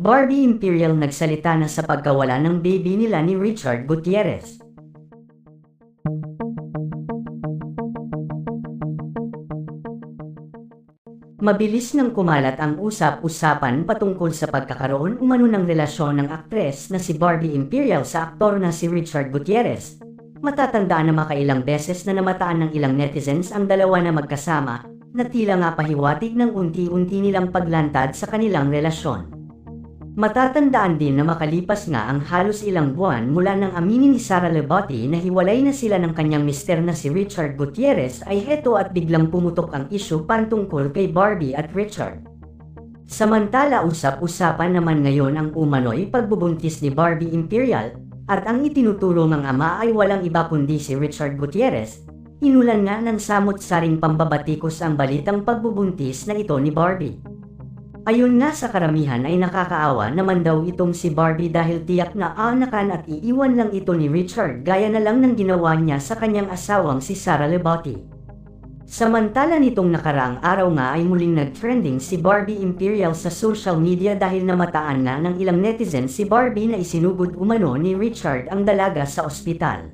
Barbie Imperial nagsalita na sa pagkawala ng baby nila ni Richard Gutierrez. Mabilis nang kumalat ang usap-usapan patungkol sa pagkakaroon umano ng relasyon ng aktres na si Barbie Imperial sa aktor na si Richard Gutierrez. Matatandaan na makailang beses na namataan ng ilang netizens ang dalawa na magkasama na tila nga pahiwatig ng unti-unti nilang paglantad sa kanilang relasyon. Matatandaan din na makalipas nga ang halos ilang buwan mula nang aminin ni Sara Lebotti na hiwalay na sila ng kanyang mister na si Richard Gutierrez ay heto at biglang pumutok ang isyu pantungkol kay Barbie at Richard. Samantala usap-usapan naman ngayon ang umano'y pagbubuntis ni Barbie Imperial at ang itinuturo ng ama ay walang iba kundi si Richard Gutierrez. Inulan nga ng samot-saring pambabatikos ang balitang pagbubuntis na ito ni Barbie. Ayon nga sa karamihan ay nakakaawa naman daw itong si Barbie dahil tiyak na anakan at iiwan lang ito ni Richard gaya na lang ng ginawa niya sa kanyang asawang si Sara Lebotti. Samantala nitong nakaraang araw nga ay muling nag-trending si Barbie Imperial sa social media dahil namataan nga ng ilang netizens si Barbie na isinugod umano ni Richard ang dalaga sa ospital.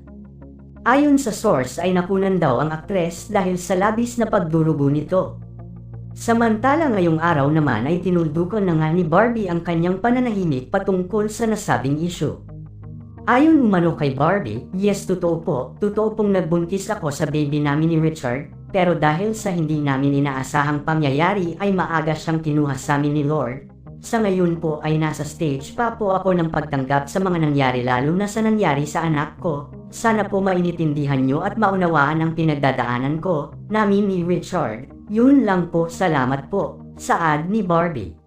Ayon sa source ay nakunan daw ang aktres dahil sa labis na pagdurugo nito. Samantala ngayong araw naman ay tinuldukan na nga ni Barbie ang kanyang pananahimik patungkol sa nasabing issue. Ayon umano kay Barbie, yes totoo po, totoo pong nagbuntis ako sa baby namin ni Richard, pero dahil sa hindi namin inaasahang pangyayari ay maaga siyang kinuha sa amin ni Lord. Sa ngayon po ay nasa stage pa po ako ng pagtanggap sa mga nangyari lalo na sa nangyari sa anak ko. Sana po maintindihan nyo at maunawaan ang pinagdadaanan ko, namin ni Richard. Yun lang po, salamat po. Saad ni Barbie.